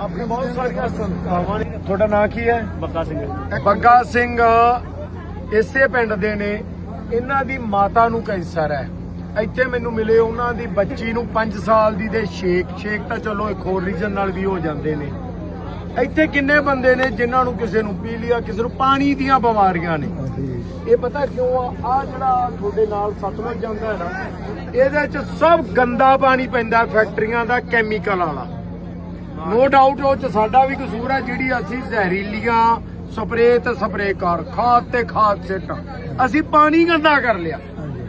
ਆਪਣੇ ਬਹੁਤ ਸਾਰੀਆਂ ਸੰਸਥਾਵਾਂ ਨੇ ਤੁਹਾਡਾ ਨਾਂ ਕੀ ਹੈ? ਬੱਗਾ ਸਿੰਘ। ਬੱਗਾ ਸਿੰਘ ਇਸੇ ਪਿੰਡ ਦੇ ਨੇ। ਇਹਨਾਂ ਦੀ ਮਾਤਾ ਨੂੰ ਕੈਂਸਰ ਹੈ। ਇੱਥੇ ਮੈਨੂੰ ਮਿਲੇ ਉਹਨਾਂ ਦੀ ਬੱਚੀ ਨੂੰ 5 ਸਾਲ ਦੀ ਦੇ ਸ਼ੇਕ ਸ਼ੇਕ ਤਾਂ ਚਲੋ ਇੱਕ ਹੋਰ ਰੀਜਨ ਨਾਲ ਵੀ ਹੋ ਜਾਂਦੇ ਨੇ। ਇੱਥੇ ਕਿੰਨੇ ਬੰਦੇ ਨੇ ਜਿਨ੍ਹਾਂ ਨੂੰ ਕਿਸੇ ਨੂੰ ਪੀਲੀਆ ਕਿਸੇ ਨੂੰ ਪਾਣੀ ਦੀਆਂ ਬਿਮਾਰੀਆਂ ਨੇ। ਇਹ ਪਤਾ ਕਿਉਂ ਆ? ਆ ਜਿਹੜਾ ਤੁਹਾਡੇ ਨਾਲ ਸਤਲੁਜ ਜਾਂਦਾ ਹੈ ਨਾ, ਇਹਦੇ ਚ ਸਭ ਗੰਦਾ ਪਾਣੀ ਪੈਂਦਾ ਫੈਕਟਰੀਆਂ ਦਾ ਕੈਮੀਕਲ ਵਾਲਾ। ਨੋ ਡਾਊਟ ਉਹ ਚ ਸਾਡਾ ਵੀ ਕਸੂਰ ਹੈ, ਜਿਹੜੀ ਅਸੀਂ ਜ਼ਹਿਰੀਲੀਆਂ ਸਪਰੇਅ ਤੇ ਸਪਰੇਅ ਕਰ ਖਾਦ ਤੇ ਖਾਦ ਸਿੱਟ। ਅਸੀਂ ਪਾਣੀ ਗੰਦਾ ਕਰ ਲਿਆ।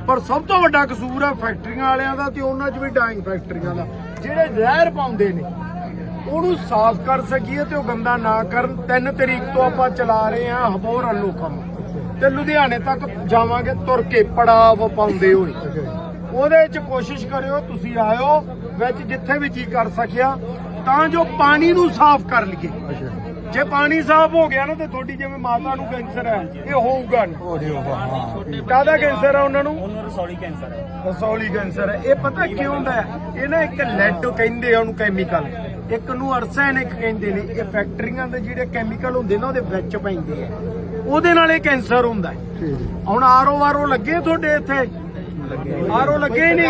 ਪਰ ਸਭ ਤੋਂ ਵੱਡਾ ਕਸੂਰ ਹੈ ਫੈਕਟਰੀਆਂ ਵਾਲਿਆਂ ਦਾ ਤੇ ਉਹਨਾਂ 'ਚ ਵੀ ਡਾਈਂਗ ਫੈਕਟਰੀਆਂ ਦਾ। ਜਿਹੜੇ ਜ਼ਹਿਰ ਪਾਉਂਦੇ ਨੇ ਉਹਨੂੰ ਸਾਫ਼ ਕਰ ਸਕੀਏ ਤੇ ਉਹ ਗੰਦਾ ਨਾ ਕਰਨ। 3 ਤਰੀਕ ਤੋਂ ਆਪਾਂ ਚਲਾ ਰਹੇ ਹਾਂ ਹਬੋਰ ਵੱਲੋਂ ਕੰਮ। ਤੇ ਲੁਧਿਆਣੇ ਤੱਕ ਜਾਵਾਂਗੇ ਤੁਰ ਕੇ ਪੜਾਵ ਪਾਉਂਦੇ ਹੋਏ। ਉਹਦੇ 'ਚ ਕੋਸ਼ਿਸ਼ ਕਰਿਓ ਤੁਸੀਂ ਆਇਓ ਵਿੱਚ ਜਿੱਥੇ ਵੀ ਜੀ ਕਰ ਸਕਿਆ ਤਾਂ ਜੋ ਪਾਣੀ ਨੂੰ ਸਾਫ਼ ਕਰ ਲਈਏ। ਜੇ ਪਾਣੀ ਸਾਫ਼ ਹੋ ਗਿਆ ਨਾ ਤੇ ਤੁਹਾਡੀ ਜਿਵੇਂ ਮਾਤਾ ਨੂੰ ਕੈਂਸਰ ਹੈ ਇਹ ਹੋਊਗਾ ਨਹੀਂ ਕਾਹਦਾ ਕੈਂਸਰ ਹੈ ਉਹਨਾਂ ਨੂੰ? ਉਹਨੂੰ ਰਸੌਲੀ ਕੈਂਸਰ ਹੈ। ਰਸੌਲੀ ਕੈਂਸਰ ਹੈ। ਇਹ ਪਤਾ ਕਿਉਂ ਹੁੰਦਾ ਹੈ? ਇਹ ਨਾ ਇੱਕ ਲੈਡ ਕਹਿੰਦੇ ਆ ਉਹਨੂੰ ਕੈਮੀਕਲ ਇੱਕ ਨੂੰ ਅਰਸੈਨਿਕ ਕਹਿੰਦੇ ਨੇ। ਇਹ ਫੈਕਟਰੀਆਂ ਦੇ ਜਿਹੜੇ ਕੈਮੀਕਲ ਹੁੰਦੇ ਨਾ ਉਹਦੇ ਵਿੱਚ ਪੈਂਦੇ ਆ। ਉਹਦੇ ਨਾਲ ਇਹ ਕੈਂਸਰ ਹੁੰਦਾ ਹੈ। ਹੁਣ ਆਰਓ ਆਰਓ ਲੱਗੇ ਤੁਹਾਡੇ ਇੱਥੇ? ਆਰਓ ਲੱਗੇ ਹੀ ਨਹੀਂ।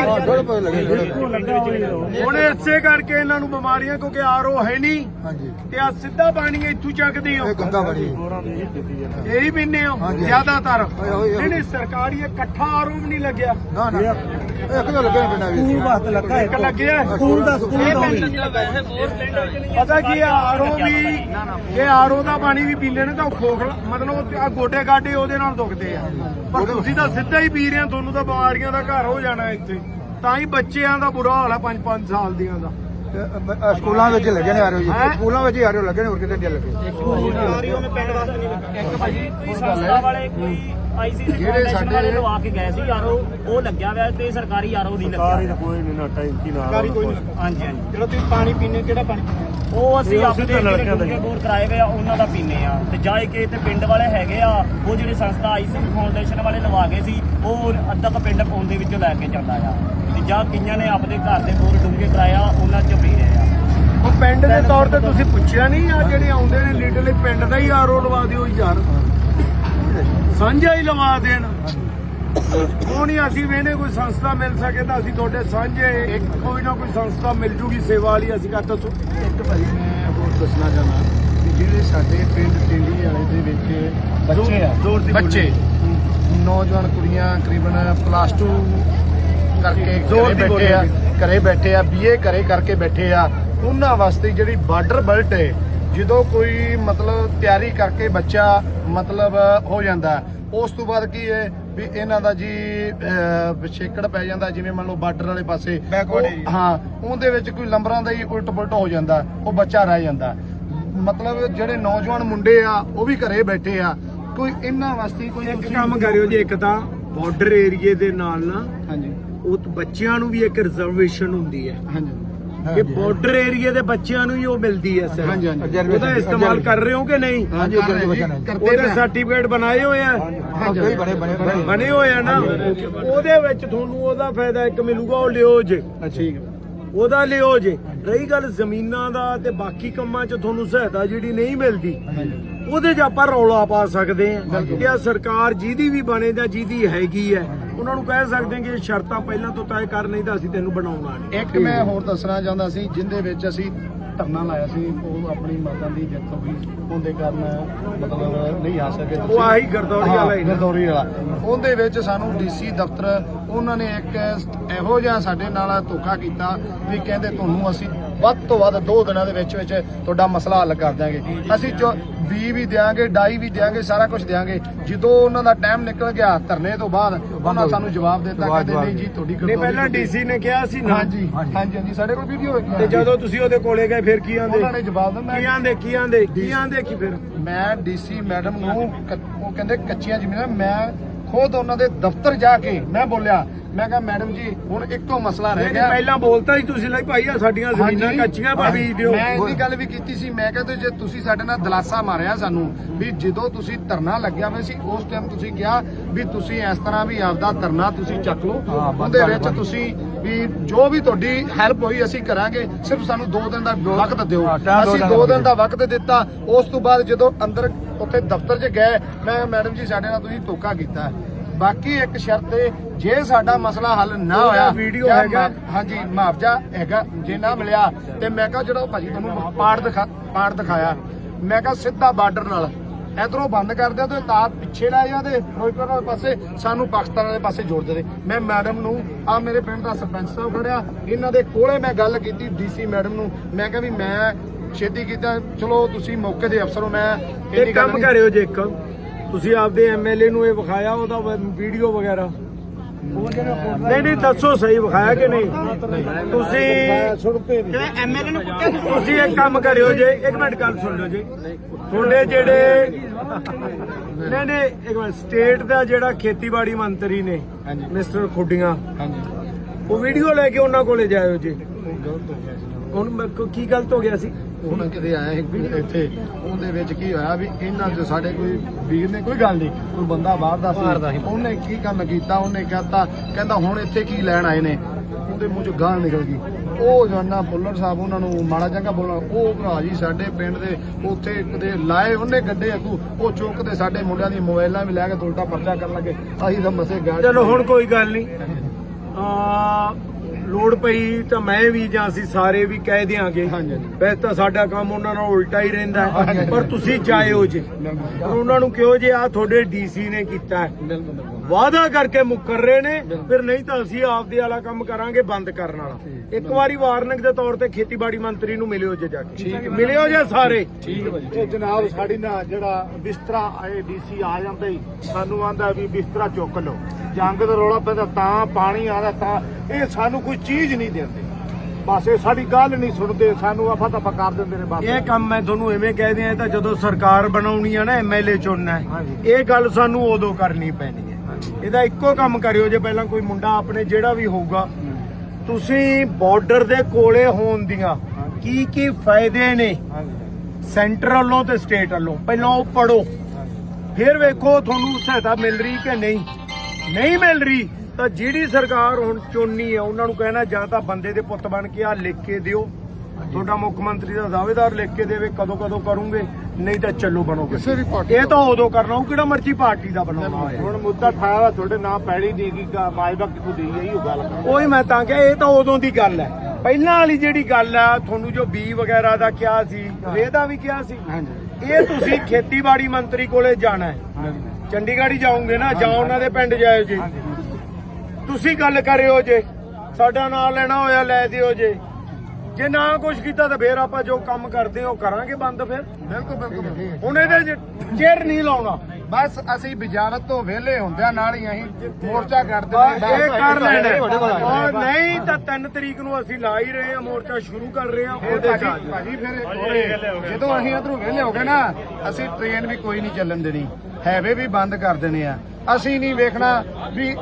ਹੁਣ ਇਸੇ ਕਰਕੇ ਇਹਨਾਂ ਨੂੰ ਬਿਮਾਰੀਆਂ ਕਿਉਂਕਿ ਆਰਓ ਹੈ ਨਹੀਂ। ਹਾਂਜੀ। ਤੇ ਆ ਸਿੱਧਾ ਪਾਣੀ ਇੱਥੋਂ ਚੱਕਦੇ ਹੋ। ਇਹ ਗੰਦਾ ਇਹੀ ਹੋ। ਜ਼ਿਆਦਾਤਰ। ਨਹੀਂ ਨਹੀਂ ਸਰਕਾਰੀ ਇਕੱਠਾ ਆਰਓ ਵੀ ਨਹੀਂ ਲੱਗਿਆ। ਨਾ ਨਾ। ਇੱਕ ਤਾਂ ਲੱਗੇ ਬਿਨਾ ਵੀ ਸਕੂਲ ਵਾਸਤੇ ਲੱਗਾ ਇੱਕ ਲੱਗਿਆ ਸਕੂਲ ਦਾ ਸਕੂਲ ਦਾ ਪਤਾ ਕੀ ਆ ਆਰਓ ਵੀ ਇਹ ਆਰਓ ਦਾ ਪਾਣੀ ਵੀ ਪੀਂਦੇ ਨੇ ਤਾਂ ਉਹ ਖੋਖਲਾ ਮਤਲਬ ਆ ਗੋਡੇ ਗਾਡੇ ਉਹਦੇ ਨਾਲ ਦੁਖਦੇ ਆ। ਪਰ ਤੁਸੀਂ ਤਾਂ ਸਿੱਧਾ ਹੀ ਪੀ ਰਹੇ ਹੋ, ਤੁਹਾਨੂੰ ਤਾਂ ਬਿਮਾਰੀਆਂ ਦਾ ਘਰ ਹੋ ਜਾਣਾ ਇੱਥੇ। ਤਾਂ ਹੀ ਬੱਚਿਆਂ ਦਾ ਬੁਰਾ ਹਾਲ ਹੈ 5-5 ਸਾਲ ਦੀਆਂ ਦਾ। ਸਕੂਲਾਂ ਵਿੱਚ ਲੱਗੇ ਨੇ ਆ ਰਹੇ ਜੀ। ਹੈਂ? ਸਕੂਲਾਂ ਵਿੱਚ ਹੀ ਆ ਰਹੇ ਲੱਗੇ ਨੇ ਹੋਰ ਕਿਤੇ ਨਹੀਂ ਲੱਗੇ। ਇੱਕ ਭਾਜੀ ਕੋਈ ਸੰਸਥਾ ਵਾਲੇ ਕੋਈ ਆਈਸੀਸੀ ਜਿਹੜੇ ਸਾਡੇ- ਵਾਲੇ ਲਵਾ ਕੇ ਗਏ ਸੀ ਯਾਰੋ ਉਹ ਲੱਗਿਆ ਹੋਇਆ ਤੇ ਸਰਕਾਰੀ ਯਾਰੋ ਨਹੀਂ ਲੱਗਿਆ। ਕੋਈ ਨਹੀਂ ਨਾ ਟੈਂਕੀ ਨਾਲ ਹਾਂਜੀ ਹਾਂਜੀ। ਜਿਹੜਾ ਤੁਸੀਂ ਪਾਣੀ ਪੀਣੇ ਕਿਹੜਾ ਪਾਣੀ ਉਹ ਅਸੀਂ ਉਹ ਆਪਣੇ ਨਲਕਿਆਂ ਦਾ ਬੋਰ ਕਰਾਏ ਹੋਏ ਆ ਉਹਨਾਂ ਦਾ ਪੀਨੇ ਆ। ਤੇ ਜਾਏ ਕੇ ਤੇ ਪਿੰਡ ਵਾਲੇ ਹੈਗੇ ਆ ਉਹ ਜਿਹੜੇ ਸੰਸਥਾ ਆਈਸੀਸੀ ਫਾਊਂਡੇਸ਼ਨ ਵਾਲੇ ਲਵਾ ਗਏ ਸੀ ਉਹ ਅੱਧਾ ਕੁ ਪਿੰਡ ਪਾਉਂਦੇ ਵਿੱਚੋਂ ਲੈ ਕੇ ਜਾਂਦਾ ਆ। ਜਾਂ ਕਈਆਂ ਨੇ ਆਪਣੇ ਘਰ ਦੇ ਬੋਰ ਡੂੰਘੇ ਕਰਾਇਆ ਉਹਨਾਂ ਚ ਪੀ ਰਹੇ ਆ। ਉਹ ਪਿੰਡ ਦੇ ਤੌਰ ਤੇ ਤੁਸੀਂ ਪੁੱਛਿਆ ਨਹੀਂ ਆ ਜਿਹੜੇ ਆਉਂਦੇ ਨੇ ਲੀਡਰਲੀ ਪਿੰਡ ਦਾ ਹੀ ਆਰਓ ਲਵਾ ਦਿਓ ਯਾਰ। ਸਾਂਝਾ ਹੀ ਲਵਾ ਦੇਣ। ਉਹ ਨਹੀਂ ਅਸੀਂ ਵੇਨੇ ਕੋਈ ਸੰਸਥਾ ਮਿਲ ਸਕੇ ਤਾਂ ਅਸੀਂ ਤੁਹਾਡੇ ਸਾਂਝੇ ਇੱਕ ਕੋਈ ਨਾ ਕੋਈ ਸੰਸਥਾ ਮਿਲ ਜੂਗੀ ਸੇਵਾ ਵਾਲੀ ਅਸੀਂ ਕਰ ਦੱਸੋ। ਇੱਕ ਭਾਈ ਮੈਂ ਹੋਰ ਦੱਸਣਾ ਚਾਹੁੰਦਾ ਕਿ ਜਿਹੜੇ ਸਾਡੇ ਪਿੰਡ ਟਿੰਡੀ ਵਾਲੇ ਦੇ ਵਿੱਚ ਬੱਚੇ ਆ। ਬੱਚੇ। ਨੌਜਵਾਨ ਕੁੜੀਆਂ ਤਕਰੀਬਨ ਪਲੱਸ 2 ਕਰਕੇ ਘਰੇ ਦੀ ਬੈਠੇ ਆ ਘਰੇ ਬੈਠੇ ਆ ਬੀਏ ਘਰੇ ਕਰਕੇ ਬੈਠੇ ਆ। ਉਹਨਾਂ ਵਾਸਤੇ ਜਿਹੜੀ ਬਾਰਡਰ ਬੈਲਟ ਹੈ ਜਦੋਂ ਕੋਈ ਮਤਲਬ ਤਿਆਰੀ ਕਰਕੇ ਬੱਚਾ ਮਤਲਬ ਹੋ ਜਾਂਦਾ ਉਸ ਤੋਂ ਬਾਅਦ ਕੀ ਹੈ ਵੀ ਇਹਨਾਂ ਦਾ ਜੀ ਵਿਛੇਕੜ ਪੈ ਜਾਂਦਾ ਜਿਵੇਂ ਮੰਨ ਲਓ ਬਾਰਡਰ ਵਾਲੇ ਪਾਸੇ ਹਾਂ ਉਹਦੇ ਵਿੱਚ ਕੋਈ ਲੰਬਰਾਂ ਦਾ ਹੀ ਉਲਟ ਪੁਲਟ ਹੋ ਜਾਂਦਾ ਉਹ ਬੱਚਾ ਰਹਿ ਜਾਂਦਾ। ਮਤਲਬ ਜਿਹੜੇ ਨੌਜਵਾਨ ਮੁੰਡੇ ਆ ਉਹ ਵੀ ਘਰੇ ਬੈਠੇ ਆ। ਕੋਈ ਇਹਨਾਂ ਵਾਸਤੇ ਕੋਈ ਕੰਮ ਕਰਿਓ ਜੀ ਇੱਕ ਤਾਂ ਬਾਰਡਰ ਏਰੀਏ ਦੇ ਨਾਲ ਨਾ ਹਾਂਜੀ। ਉਹ ਬੱਚਿਆਂ ਨੂੰ ਵੀ ਇੱਕ ਰਿਜ਼ਰਵੇਸ਼ਨ ਹੁੰਦੀ ਹੈ। ਹਾਂਜੀ। ਕਿ ਬਾਰਡਰ ਏਰੀਏ ਦੇ ਬੱਚਿਆਂ ਨੂੰ ਹੀ ਉਹ ਮਿਲਦੀ ਹੈ ਸਰ ਹਾਂਜੀ, ਹਾਂਜੀ। ਉਹਦਾ ਇਸਤੇਮਾਲ ਕਰ ਰਹੇ ਹੋ ਕਿ ਨਹੀਂ? ਹਾਂਜੀ ਉਹਦੇ ਸਰਟੀਫਿਕੇਟ ਬਣਾਏ ਹੋਏ ਆ। ਹਾਂਜੀ ਬਣੇ ਹੋਏ ਆ ਨਾ। ਉਹਦੇ ਵਿੱਚ ਤੁਹਾਨੂੰ ਉਹਦਾ ਫਾਇਦਾ ਇੱਕ ਮਿਲੂਗਾ ਉਹ ਲਿਓ ਜੇ। ਠੀਕ ਉਹਦਾ ਲਿਓ ਜੇ। ਰਹੀ ਗੱਲ ਜ਼ਮੀਨਾਂ ਦਾ ਤੇ ਬਾਕੀ ਕੰਮਾਂ 'ਚ ਤੁਹਾਨੂੰ ਸਹਾਇਤਾ ਜਿਹੜੀ ਨਹੀਂ ਮਿਲਦੀ ਉਹਦੇ 'ਚ ਆਪਾਂ ਰੌਲਾ ਪਾ ਸਕਦੇ ਆ ਕਿ ਆ ਸਰਕਾਰ ਜਿਹਦੀ ਵੀ ਬਣੇ ਜਾਂ ਜਿਹਦੀ ਹੈਗੀ ਹੈ ਉਹਨਾਂ ਨੂੰ ਕਹਿ ਸਕਦੇ ਹਾਂ ਕਿ ਇਹ ਸ਼ਰਤਾਂ ਪਹਿਲਾਂ ਤੋਂ ਤੈਅ ਕਰ ਨਹੀਂ ਤਾਂ ਅਸੀਂ ਤੈਨੂੰ ਬਣਾਉਣਾ ਨਹੀਂ ਇੱਕ ਮੈਂ ਹੋਰ ਦੱਸਣਾ ਚਾਹੁੰਦਾ ਸੀ ਜਿੰਦੇ ਵਿੱਚ ਅਸੀਂ ਧਰਨਾ ਲਾਇਆ ਸੀ ਉਹ ਆਪਣੀ ਮਾਤਾ ਦੀ ਹੋ ਗਈ ਉਹਦੇ ਕਾਰਨ ਮਤਲਬ ਨਹੀਂ ਆ ਸਕੇ ਉਹ ਆਹੀ ਗਰਦੌਰੀ ਵਾਲਾ ਹੀ। ਗਰਦੌਰੀ ਵਾਲਾ। ਉਹਦੇ ਵਿੱਚ ਸਾਨੂੰ ਡੀਸੀ ਦਫ਼ਤਰ ਉਹਨਾਂ ਨੇ ਇੱਕ ਇਹੋ ਜਿਹਾ ਸਾਡੇ ਨਾਲ ਧੋਖਾ ਕੀਤਾ ਵੀ ਕਹਿੰਦੇ ਤੁਹਾਨੂੰ ਅਸੀਂ ਵੱਧ ਤੋਂ ਵੱਧ ਦੋ ਦਿਨਾਂ ਦੇ ਵਿੱਚ ਵਿੱਚ ਤੁਹਾਡਾ ਮਸਲਾ ਹੱਲ ਕਰ ਦਿਆਂਗੇ। ਅਸੀਂ ਜੋ ਬੀ ਵੀ ਦਿਆਂਗੇ ਡਾਈ ਵੀ ਦਿਆਂਗੇ ਸਾਰਾ ਕੁਝ ਦਿਆਂਗੇ। ਜਦੋਂ ਉਹਨਾਂ ਦਾ ਟਾਈਮ ਨਿਕਲ ਗਿਆ ਧਰਨੇ ਤੋਂ ਬਾਅਦ ਉਹਨਾਂ ਸਾਨੂੰ ਜਵਾਬ ਦਿੱਤਾ ਕਹਿੰਦੇ ਨਹੀਂ ਜੀ ਤੁਹਾਡੀ ਨਹੀਂ ਪਹਿਲਾਂ ਡੀਸੀ ਨੇ ਕਿਹਾ ਸੀ ਨਾ। ਹਾਂਜੀ ਹਾਂਜੀ ਹਾਂਜੀ ਸਾਡੇ ਕੋਲ ਵੀਡੀਓ ਹੈਗੀ ਤੇ ਜਦੋਂ ਤੁਸੀਂ ਉਹਦੇ ਕੋਲੇ ਗਏ ਫਿਰ ਕੀ ਆਂਦੇ? ਉਹਨਾਂ ਨੇ ਜਵਾਬ ਦਿੱਤਾ। ਕੀ ਆਂਦੇ ਕੀ ਆਂਦੇ ਕੀ ਆਂਦੇ ਕੀ ਫਿਰ? ਮੈਂ ਡੀਸੀ ਮੈਡਮ ਨੂੰ ਉਹ ਕਹਿੰਦੇ ਕੱਚੀਆਂ ਜ਼ਮੀਨਾਂ ਮੈਂ ਖੁਦ ਉਹਨਾਂ ਦੇ ਦਫ਼ਤਰ ਜਾ ਕੇ ਮੈਂ ਬੋਲਿਆ ਮੈਂ ਕਿਹਾ ਮੈਡਮ ਜੀ ਹੁਣ ਇੱਕੋ ਮਸਲਾ ਰਹਿ ਗਿਆ। ਪਹਿਲਾਂ ਬੋਲਤਾ ਸੀ ਤੁਸੀਂ ਲਈ ਭਾਈ ਆ ਸਾਡੀਆਂ ਜ਼ਮੀਨਾਂ। ਕੱਚੀਆਂ ਭਾਵੇਂ ਦਿਓ। ਮੈਂ ਇਹਦੀ ਗੱਲ ਵੀ ਕੀਤੀ ਸੀ। ਮੈਂ ਕਹਿੰਦਾ ਜੇ ਤੁਸੀਂ ਸਾਡੇ ਨਾਲ ਦਲਾਸਾ ਮਾਰਿਆ ਸਾਨੂੰ ਵੀ ਜਦੋਂ ਤੁਸੀਂ ਧਰਨਾ ਲੱਗਿਆ ਹੋਇਆ ਸੀ ਉਸ ਟਾਈਮ ਤੁਸੀਂ ਕਿਹਾ ਵੀ ਤੁਸੀਂ ਇਸ ਤਰ੍ਹਾਂ ਵੀ ਆਪਦਾ ਧਰਨਾ ਤੁਸੀਂ ਚੱਕ ਲਓ। ਉਹਦੇ ਵਿੱਚ ਤੁਸੀਂ ਵੀ ਜੋ ਵੀ ਤੁਹਾਡੀ ਹੈਲਪ ਹੋਈ ਅਸੀਂ ਕਰਾਂਗੇ। ਸਿਰਫ ਸਾਨੂੰ 2 ਦਿਨ ਦਾ ਵਕਤ ਦਿਓ। ਅਸੀਂ ਦਿਨ 2 ਦਾ ਦਿਨ ਦਾ ਵਕਤ ਦਿੱਤਾ। ਉਸ ਤੋਂ ਬਾਅਦ ਜਦੋਂ ਅੰਦਰ ਉੱਥੇ ਦਫ਼ਤਰ 'ਚ ਗਏ ਮੈਂ ਮੈਡਮ ਜੀ ਸਾਡੇ ਨਾਲ ਤੁਸੀਂ ਧੋਖਾ ਕੀਤਾ। ਬਾਕੀ ਇੱਕ ਸ਼ਰਤ ਹੈ, ਜੇ ਸਾਡਾ ਮਸਲਾ ਹੱਲ ਨਾ ਹੋਇਆ ਵੀਡੀਓ ਜਾਂ ਹੈਗਾ। ਮਾ- ਹਾਂਜੀ ਮੁਆਵਜ਼ਾ ਹੈਗਾ ਜੇ ਨਾ ਮਿਲਿਆ ਤੇ ਮੈਂ ਕਿਹਾ ਜਿਹੜਾ ਉਹ ਭਾਜੀ ਤੁਹਾਨੂੰ ਪਾੜ ਦਿਖਾ ਪਾੜ ਦਿਖਾਇਆ। ਮੈਂ ਕਿਹਾ ਸਿੱਧਾ ਬਾਰਡਰ ਨਾਲ। ਇਧਰੋਂ ਬੰਦ ਕਰ ਦਿਆ ਤੇ ਤਾਂ ਪਿੱਛੇ ਲੈ ਜਾਂਦੇ ਫਿਰੋਜ਼ਪੁਰ ਵਾਲੇ ਪਾਸੇ ਸਾਨੂੰ ਪਾਕਿਸਤਾਨ ਵਾਲੇ ਪਾਸੇ ਜੋੜ ਦੇ ਮੈਂ ਮੈਡਮ ਨੂੰ ਆ ਮੇਰੇ ਪਿੰਡ ਦਾ ਸਰਪੰਚ ਸਾਹਿਬ ਖੜਿਆ ਇਹਨਾਂ ਦੇ ਕੋਲੇ ਮੈਂ ਗੱਲ ਕੀਤੀ ਡੀਸੀ ਮੈਡਮ ਨੂੰ। ਮੈਂ ਕਿਹਾ ਵੀ ਮੈਂ ਛੇਤੀ ਕੀਤਾ ਚਲੋ ਤੁਸੀਂ ਮੌਕੇ ਦੇ ਅਫਸਰ ਹੋ ਮੈਂ ਇਹ ਕੰਮ ਕਰਿਓ ਜੇ ਇੱਕ। ਤੁਸੀਂ ਆਪਦੇ ਐਮਐਲਏ ਨੂੰ ਇਹ ਵਿਖਾਇਆ ਉਹਦਾ ਵੀਡੀਓ ਵਗੈਰਾ? ਨਹੀਂ ਨਹੀਂ ਦੱਸੋ ਸਹੀ ਵਿਖਾਇਆ ਕਿ ਨਹੀਂ? ਤੁਸੀਂ ਐਮਐਲਏ ਨੂੰ ਤੁਸੀਂ ਇੱਕ ਕੰਮ ਕਰਿਓ ਜੇ ਇੱਕ ਮਿੰਟ ਗੱਲ ਸੁਣ ਲਓ ਜੀ। ਤੁਹਾਡੇ ਜਿਹੜੇ ਨਹੀਂ ਨਹੀਂ ਇੱਕ ਮਿੰਟ ਸਟੇਟ ਦਾ ਜਿਹੜਾ ਖੇਤੀਬਾੜੀ ਮੰਤਰੀ ਨੇ। ਮਿਸਟਰ ਖੁੱਡੀਆਂ ਉਹ ਵੀਡੀਓ ਲੈ ਕੇ ਉਹਨਾਂ ਕੋਲੇ ਜਾਇਓ ਜੀ। ਹੁਣ ਕੀ ਗਲਤ ਹੋ ਗਿਆ ਸੀ? ਹੁਣ ਕਿਤੇ ਆਇਆ ਸੀ ਇੱਥੇ ਉਹਦੇ ਵਿੱਚ ਕੀ ਹੋਇਆ ਵੀ ਇਹਨਾਂ 'ਚ ਸਾਡੇ ਕੋਈ ਵੀਰ ਨੇ ਕੋਈ ਗੱਲ ਨਹੀਂ ਕੋਈ ਬੰਦਾ ਬਾਹਰ ਦਾ ਸੀ ਉਹਨੇ ਕੀ ਕੰਮ ਕੀਤਾ ਉਹਨੇ ਕਹਤਾ ਕਹਿੰਦਾ ਹੁਣ ਇੱਥੇ ਕੀ ਲੈਣ ਆਏ ਨੇ ਉਹਦੇ ਮੂੰਹ 'ਚ ਗਾਲ ਨਿਕਲ ਗਈ। ਉਹ ਜਾਨਾ ਬੁੱਲਰ ਸਾਹਿਬ ਉਹਨਾਂ ਨੂੰ ਮਾੜਾ ਚੰਗਾ ਬੋਲਣਾ ਉਹ ਭਰਾ ਜੀ ਸਾਡੇ ਪਿੰਡ ਦੇ ਉੱਥੇ ਕਦੇ ਲਾਏ ਉਹਨੇ ਗੱਡੇ ਅਗੂ ਉਹ ਚੁੱਕਦੇ ਸਾਡੇ ਮੁੰਡਿਆਂ ਦੀ ਮੋਬਾਈਲਾਂ ਵੀ ਲੈ ਕੇ ਉਲਟਾ ਪਰਚਾ ਕਰਨ ਲੱਗੇ ਅਸੀਂ ਤਾਂ ਮਸੇ ਗਾਲ ਚਲੋ ਹੁਣ ਕੋਈ ਗੱਲ ਨਹੀਂ। ਆ ਲੋੜ ਪਈ ਤਾਂ ਮੈਂ ਵੀ ਜਾਂ ਅਸੀਂ ਸਾਰੇ ਵੀ ਕਹਿ ਦਿਆਂਗੇ। ਵੈਸੇ ਤਾਂ ਸਾਡਾ ਕੰਮ ਉਹਨਾਂ ਨਾਲ ਉਲਟਾ ਹੀ ਰਹਿੰਦਾ। ਪਰ ਤੁਸੀਂ ਜਾਇਓ ਜੇ। ਪਰ ਉਹਨਾਂ ਨੂੰ ਕਿਹੋ ਜੇ ਆ ਤੁਹਾਡੇ ਡੀਸੀ ਨੇ ਕੀਤਾ ਵਾਅਦਾ ਕਰਕੇ ਮੁੱਕਰ ਰਹੇ ਨੇ। ਫਿਰ ਨਹੀਂ ਤਾਂ ਅਸੀਂ ਆਪਦੇ ਵਾਲਾ ਕੰਮ ਕਰਾਂਗੇ ਬੰਦ ਕਰਨ ਵਾਲਾ। ਇੱਕ ਵਾਰੀ ਵਾਰਨਿੰਗ ਦੇ ਤੌਰ ਤੇ ਖੇਤੀਬਾੜੀ ਮੰਤਰੀ ਨੂੰ ਮਿਲਿਓ ਜੇ ਜਾ ਕੇ। ਮਿਲਿਓ ਜੇ ਸਾਰੇ। ਠੀਕ ਹੈ ਜਨਾਬ ਸਾਡੀ ਨਾ ਜਿਹੜਾ ਬਿਸਤਰਾ ਆਏ ਡੀਸੀ ਆ ਜਾਂਦਾ ਹੀ ਸਾਨੂੰ ਆਂਦਾ ਵੀ ਬਿਸਤਰਾ ਚੁੱਕ ਲਓ। ਜੰਗ ਦਾ ਰੌਲਾ ਪੈਂਦਾ ਤਾਂ ਪਾਣੀ ਆਦਾ ਤਾਂ ਇਹ ਸਾਨੂੰ ਕੋਈ ਚੀਜ਼ ਨਹੀਂ ਦਿੰਦੇ। ਬਸ ਇਹ ਸਾਡੀ ਗੱਲ ਨਹੀਂ ਸੁਣਦੇ ਸਾਨੂੰ ਆਫਾ ਤਫਾ ਕਰ ਦਿੰਦੇ ਨੇ ਬਸ। ਇਹ ਕੰਮ ਮੈਂ ਤੁਹਾਨੂੰ ਐਵੇਂ ਕਹਿ ਦਿਆਂ ਇਹ ਤਾਂ ਜਦੋਂ ਸਰਕਾਰ ਬਣਾਉਣੀ ਆ ਨਾ ਐਮਐਲਏ ਚੁਣਨਾ। ਇਹ ਗੱਲ ਸਾਨੂੰ ਉਦੋਂ ਕਰਨੀ ਪੈਣੀ ਹੈ। ਇਹਦਾ ਇੱਕੋ ਕੰਮ ਕਰਿਓ ਜੇ ਪਹਿਲਾਂ ਕੋਈ ਮੁੰਡਾ ਆਪਣੇ ਜਿਹੜਾ ਵੀ ਹੋਊਗਾ। ਤੁਸੀਂ ਬਾਰਡਰ ਦੇ ਕੋਲੇ ਹੋਣ ਦੀਆਂ ਕੀ ਕੀ ਫਾਇਦੇ ਨੇ? ਸੈਂਟਰ ਵੱਲੋਂ ਤੇ ਸਟੇਟ ਵੱਲੋਂ। ਪਹਿਲਾਂ ਉਹ ਪੜੋ ਫਿਰ ਵੇਖੋ ਤੁਹਾਨੂੰ ਸਹਾਇਤਾ ਮਿਲ ਰਹੀ ਕਿ ਨਹੀਂ। ਨਹੀਂ ਮਿਲ ਰਹੀ ਤਾਂ ਜਿਹੜੀ ਸਰਕਾਰ ਹੁਣ ਚੁਣਨੀ ਹੈ, ਉਹਨਾਂ ਨੂੰ ਕਹਿਣਾ ਜਾਂ ਤਾਂ ਬੰਦੇ ਦੇ ਪੁੱਤ ਬਣ ਕੇ ਆ ਲਿਖ ਕੇ ਦਿਓ। ਤੁਹਾਡਾ ਮੁੱਖ ਮੰਤਰੀ ਦਾ ਦਾਅਵੇਦਾਰ ਲਿਖ ਕੇ ਦੇਵੇ ਕਦੋਂ ਕਦੋਂ ਕਰੋਗੇ ਨਹੀਂ ਤਾਂ ਚੱਲੋ ਬਣੋਗੇ। ਕਿਸੇ ਵੀ ਪਾਰਟੀ ਇਹ ਤਾਂ ਉਦੋਂ ਕਰਨਾ ਉਹ ਕਿਹੜਾ ਮਰਜ਼ੀ ਪਾਰਟੀ ਦਾ ਬਣਾਉਣਾ ਹੋਇਆ ਹੁਣ ਮੁੱਦਾ ਠਾਇਆ ਤੁਹਾਡੇ ਨਾਂ ਪੈੜੀ ਦੀ ਕੀ ਮਾਜਬਾ ਕਿੱਥੋਂ ਦੇਈ ਜਾਈ ਉਹ ਗੱਲ ਉਹੀ ਮੈਂ ਤਾਂ ਕਿਹਾ ਇਹ ਤਾਂ ਉਦੋਂ ਦੀ ਗੱਲ ਹੈ। ਪਹਿਲਾਂ ਵਾਲੀ ਜਿਹੜੀ ਗੱਲ ਆ ਤੁਹਾਨੂੰ ਜੋ ਬੀ ਵਗੈਰਾ ਦਾ ਕਿਹਾ ਸੀ ਰੇਹ ਦਾ ਵੀ ਕਿਹਾ ਸੀ। ਇਹ ਤੁਸੀਂ ਖੇਤੀਬਾੜੀ ਮੰਤਰੀ ਕੋਲੇ ਜਾਣਾ ਹੈ। ਚੰਡੀਗੜ੍ਹ ਹੀ ਜਾਓਗੇ ਨਾ ਜਾਂ ਉਹਨਾਂ ਦੇ ਪਿੰਡ ਜਾਇਓ ਜੀ। ਤੁਸੀਂ ਗੱਲ ਕਰਿਓ ਜੇ। ਸਾਡਾ ਨਾਮ ਲੈਣਾ ਹੋਇਆ ਲੈ ਦਿਓ ਜੇ। ਜੇ ਨਾ ਕੁਝ ਕੀਤਾ ਤਾਂ ਫੇਰ ਆਪਾਂ ਜੋ ਕੰਮ ਕਰਦੇ ਹਾਂ ਉਹ ਕਰਾਂਗੇ ਬੰਦ ਫਿਰ। ਬਿਲਕੁਲ ਬਿਲਕੁਲ ਹੁਣ ਇਹਦੇ ਚਿਰ ਨਹੀਂ ਲਾਉਣਾ। ਬਸ ਅਸੀਂ ਬਜਾਰਤ ਤੋਂ ਵਿਹਲੇ ਹੁੰਦਿਆਂ ਨਾਲ ਹੀ ਅਸੀਂ ਮੋਰਚਾ ਇਹ ਕਰ ਲੈਣਾ। ਔਰ ਨਹੀਂ ਤਾਂ 3 ਤਰੀਕ ਨੂੰ ਅਸੀਂ ਲਾ ਹੀ ਰਹੇ ਹਾਂ ਮੋਰਚਾ ਸ਼ੁਰੂ ਕਰ ਰਹੇ ਹਾਂ। ਉਹਦੇ 'ਚ ਭਾਜੀ ਫਿਰ ਜਦੋਂ ਅਸੀਂ ਇਧਰੋਂ ਵਿਹਲੇ ਹੋ ਗਏ ਨਾ ਅਸੀਂ ਟ੍ਰੇਨ ਵੀ ਕੋਈ ਨਹੀਂ ਚੱਲਣ ਦੇਣੀ। ਹੈਵੇ ਵੀ ਬੰਦ ਕਰ ਦੇਣੇ ਆ। ਅਸੀਂ ਨਹੀਂ ਵੇਖਣਾ ਵੀ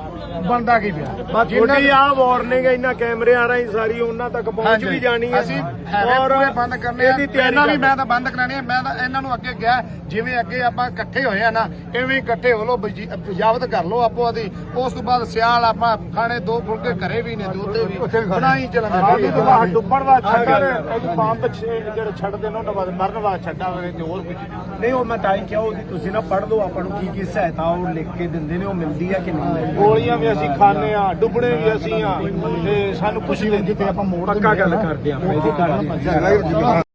ਬੰਦਾ ਕੀ ਪਿਆ। ਤੁਹਾਡੀ ਆ ਵਾਰਨਿੰਗ ਇਹਨਾਂ ਕੈਮਰਿਆਂ ਰਾਹੀਂ ਸਾਰੀ ਉਹਨਾਂ ਤੱਕ ਪਹੁੰਚ ਵੀ ਜਾਣੀ ਹੈ। ਅਸੀਂ ਪੂਰੇ ਬੰਦ ਕਰਨੇ ਆ। ਇਹਦੀ ਤਿਆਰੀ ਟ੍ਰੇਨਾਂ ਵੀ ਮੈਂ ਤਾਂ ਬੰਦ ਕਰਾਣੀ ਆ ਮੈਂ ਤਾਂ ਇਹਨਾਂ ਨੂੰ ਅੱਗੇ ਗਿਆ ਜਿਵੇਂ ਅੱਗੇ ਆਪਾਂ ਇਕੱਠੇ ਹੋਏ ਆ ਨਾ ਹੀ ਇਕੱਠੇ ਹੋ ਲੋ ਬਜਾਵਤ ਕਰ ਲੋ ਆਪੋ ਆਦੀ। ਉਸ ਤੋਂ ਬਾਅਦ ਸਿਆਲ ਆਪਾਂ ਖਾਣੇ ਦੋ ਫੁਲਕੇ ਘਰੇ ਵੀ ਨੇ ਤੇ ਉੱਥੇ ਵੀ ਬਣਾਈ ਚੱਲਾਂਗੇ। ਤਾਂ ਡੁੱਬਣ ਦਾ ਛੱਡਾ ਹੈ। ਇਹ ਛੇ ਜਿਹੜੇ ਛੱਡਦੇ ਨੇ ਉਹਨਾਂ ਬਾਅਦ ਮਰਨ ਵਾਲਾ ਛੱਡਾ ਹੋਵੇ ਤੇ ਹੋਰ ਕੁਝ ਨਹੀਂ ਉਹ ਮੈਂ ਤਾਂ ਹੀ ਕਿਹਾ ਤੁਸੀਂ ਨਾ ਪੜ੍ਹ ਲਓ ਆਪਾਂ ਨੂੰ ਕੀ ਕੀ ਸਹਾਇਤਾ ਉਹ ਲਿਖ ਕੇ ਦਿੰਦੇ ਨੇ ਉਹ ਮਿਲਦੀ ਆ ਕਿ ਨਹੀਂ ਮਿਲਦੀ? ਗੋਲੀਆਂ ਵੀ ਅਸੀਂ ਖਾਂਦੇ ਆ ਡੁੱਬਣੇ ਵੀ ਅਸੀਂ ਆ ਤੇ ਸਾਨੂੰ ਕੁਝ ਨਹੀਂ ਜਿੱਥੇ ਆਪਾਂ ਮੋੜ ਪੱਕਾ ਗੱਲ ਕਰਦੇ ਆਪਾਂ ਇਹਦੀ ਗੱਲ